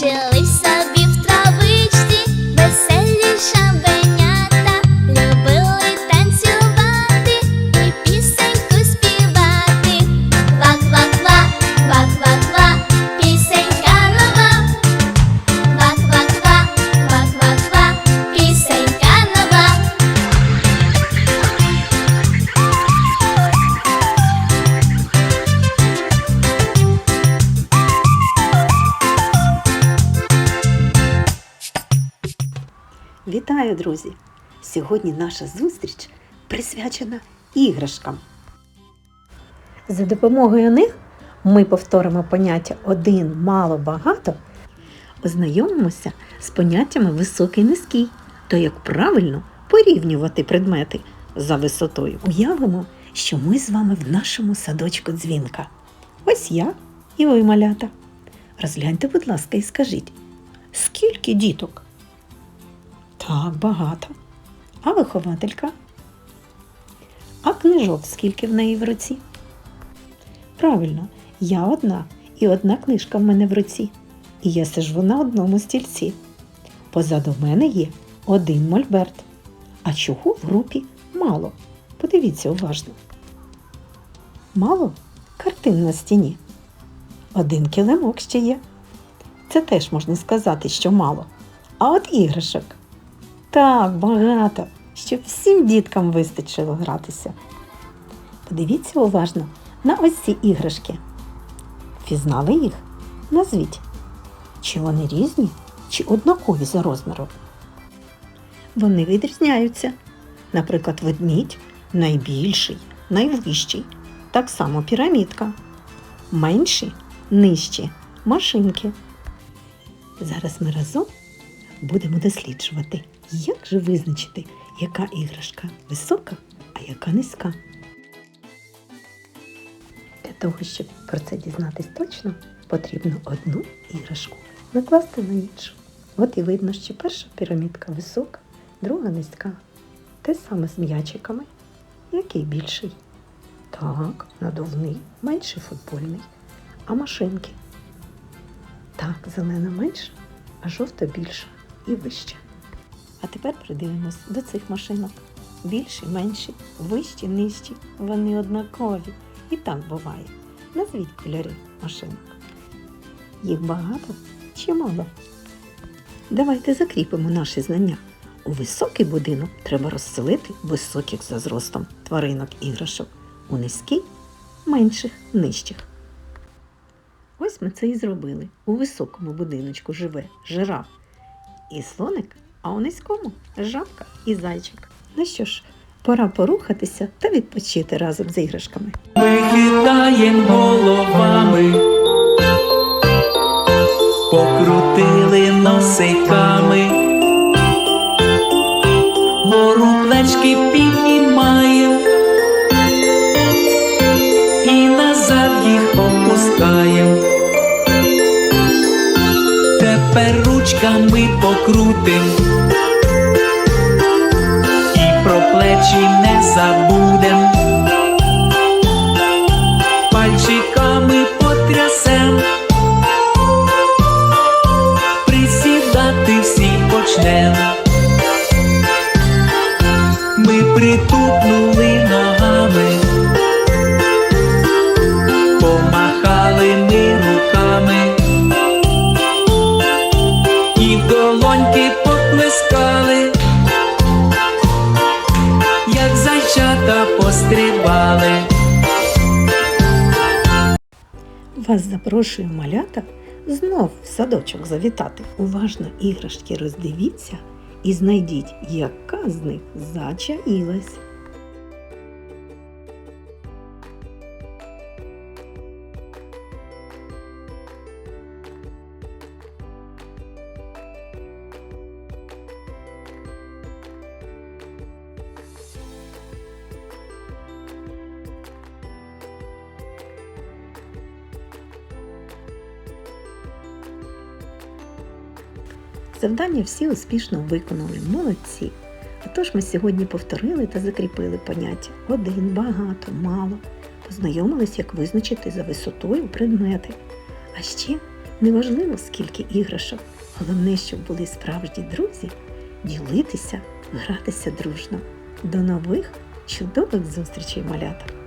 Till sun. Вітаю, друзі! Сьогодні наша зустріч присвячена іграшкам. За допомогою них ми повторимо поняття один, мало, багато, ознайомимося з поняттями високий, низький, то як правильно порівнювати предмети за висотою. Уявимо, що ми з вами в нашому садочку дзвінка. Ось я і ви малята. Розгляньте, будь ласка, і скажіть, скільки діток? Так, багато. А вихователька? А книжок скільки в неї в руці? Правильно, я одна, і одна книжка в мене в руці. І я сижу на одному стільці. Позаду мене є один мольберт. А чого в групі мало? Подивіться уважно. Мало картин на стіні. Один килимок ще є. Це теж можна сказати, що мало. А от іграшок. Так, багато, щоб всім діткам вистачило гратися. Подивіться уважно на ось ці іграшки. Впізнали їх? Назвіть. Чи вони різні, чи однакові за розміром? Вони відрізняються. Наприклад, ведмідь найбільший, найвищий. Так само пірамідка. Менші, нижчі машинки. Зараз ми разом будемо досліджувати, як же визначити, яка іграшка висока, а яка низька. Для того, щоб про це дізнатись точно, потрібно одну іграшку накласти на іншу. От і видно, що перша пірамідка висока, друга низька. Те саме з м'ячиками. Який більший? Так, надувний, менший футбольний. А машинки? Так, зелена менша, а жовта більша і вища. А тепер придивимось до цих машинок. Більші, менші, вищі, нижчі. Вони однакові. І так буває. Назвіть кольори машинок. Їх багато чи мало? Давайте закріпимо наші знання. У високий будинок треба розселити високих за зростом тваринок іграшок, у низький менших нижчих. Ось ми це і зробили. У високому будиночку живе жираф і слоник, а у низькому жабка і зайчик. Ну що ж, пора порухатися та відпочити разом з іграшками. Ми хитаєм головами, покрутили носиками, гору плечки піднімаєм і назад їх опускаєм. Тепер ручками покрутим і про плечі не забудем. Пострибали. Вас запрошую малята знов в садочок завітати. Уважно іграшки роздивіться і знайдіть, яка з них зачаїлась. Завдання всі успішно виконали, молодці. Отож ми сьогодні повторили та закріпили поняття один, багато, мало. Познайомились, як визначити за висотою предмети. А ще Неважливо, скільки іграшок, головне, щоб були справжні друзі, ділитися, гратися дружно. До нових чудових зустрічей, малята!